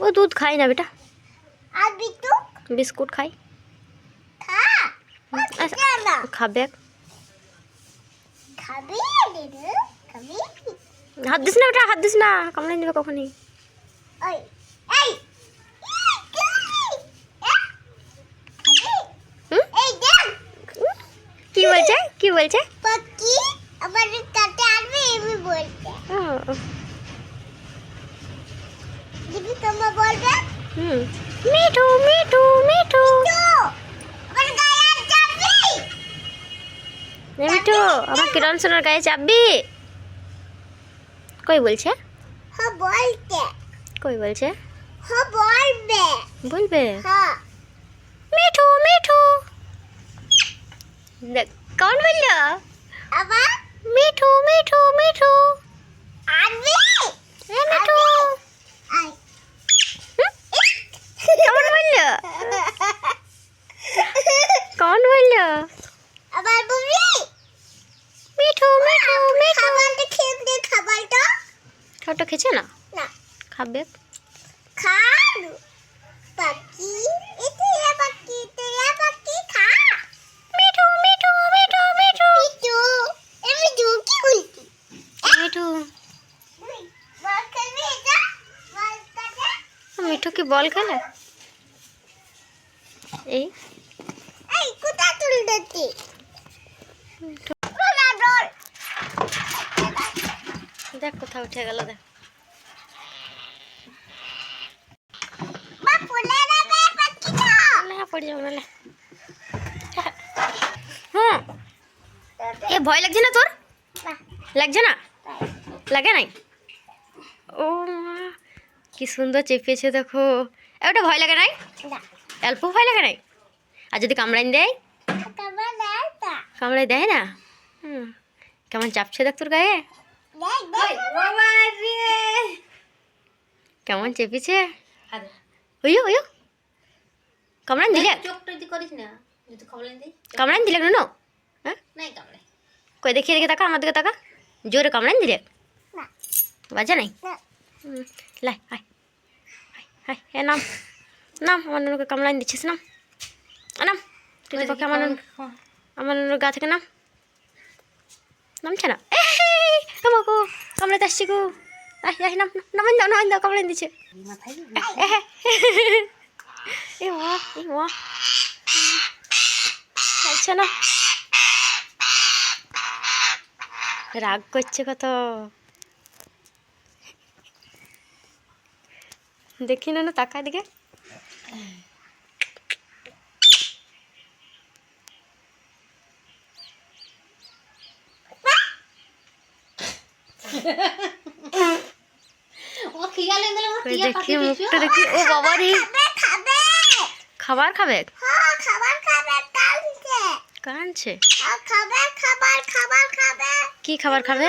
ও দুধ খাই না বেটা আর বিটু বিস্কুট খাই খা আচ্ছা, না খাবে খাবি দিদু খাবি হাত দিস না বেটা হাত দিস না কামড়ে নেবে কখনই ওই এই হুম? এই দেখ কি বলছে কি বলছে পাখি আমার কাছে আসবে এমনি বলছে ও, দিদি তোমার বলবে হুম মিঠু মিঠু মিঠু। মিঠু আমার কিরণ সোনার গায়ে চাপবি? কই বলছে? হ্যাঁ বলতে কই বলছে? হ্যাঁ বলবে। বলবে? হ্যাঁ। মিঠু মিঠু। দেখ কौन বলল? আবার? মিঠু মিঠু মিঠু। আবার বলবি? মিঠু মিঠু মিঠু। খাবারটা খেয়ে দে খাবারটা? খাওয়াটা খেছে না? না। খাবে? খান পাখি? ইয়া পাখি ইয়া পাখি খা। মিঠু মিঠু বল মিঠু কি বল খেলে? এই। দেখ কোথাও উঠে গেল দেখ। মা ফুলে যাবে পাখিটা না? পড়ে যাব নাহলে হ্যাঁ এ ভয় লাগছে না তোর? লাগছে না? লাগে নাই? ও মা কি সুন্দর চেপেছে দেখো। এ, ভয় লাগে নাই? অল্প ভয় লাগে নাই? আর যদি কামড়াইন দেয়? কামড়াই দেয় না? হুম। কেমন চাপছে দেখ তোর গায়ে? কেমন চেপেছে? ওইও ওইও। কামড়ান দিলে? কামড়ান দিলে না হ্যাঁ? কই দেখি দেখে তাকা আমার দিকে তাকা। জোরে কামড়ান দিলে? বাজা নাই? লাই আয়। আয়, আয় নাম। নাম আমার কামড়ান দিচ্ছিস নাম। নাম? তুই পক্ষে আমার আমার গা থেকে নাম? নামছে না? আমাকে, কামড়াতে আসছি গো। রাগ করছে কত। দেখি না না তাকা দিকে ও খিয়ালে গেলে আমার কই টিয়া দেখি মুখটা দেখি। ও বাবা রে। খাবে খাবে। খাবার খাবে? হ্যাঁ খাবার খাবে কালকে কাঁদছে? আর খাবার খাবার খাবে। কি খাবার খাবে?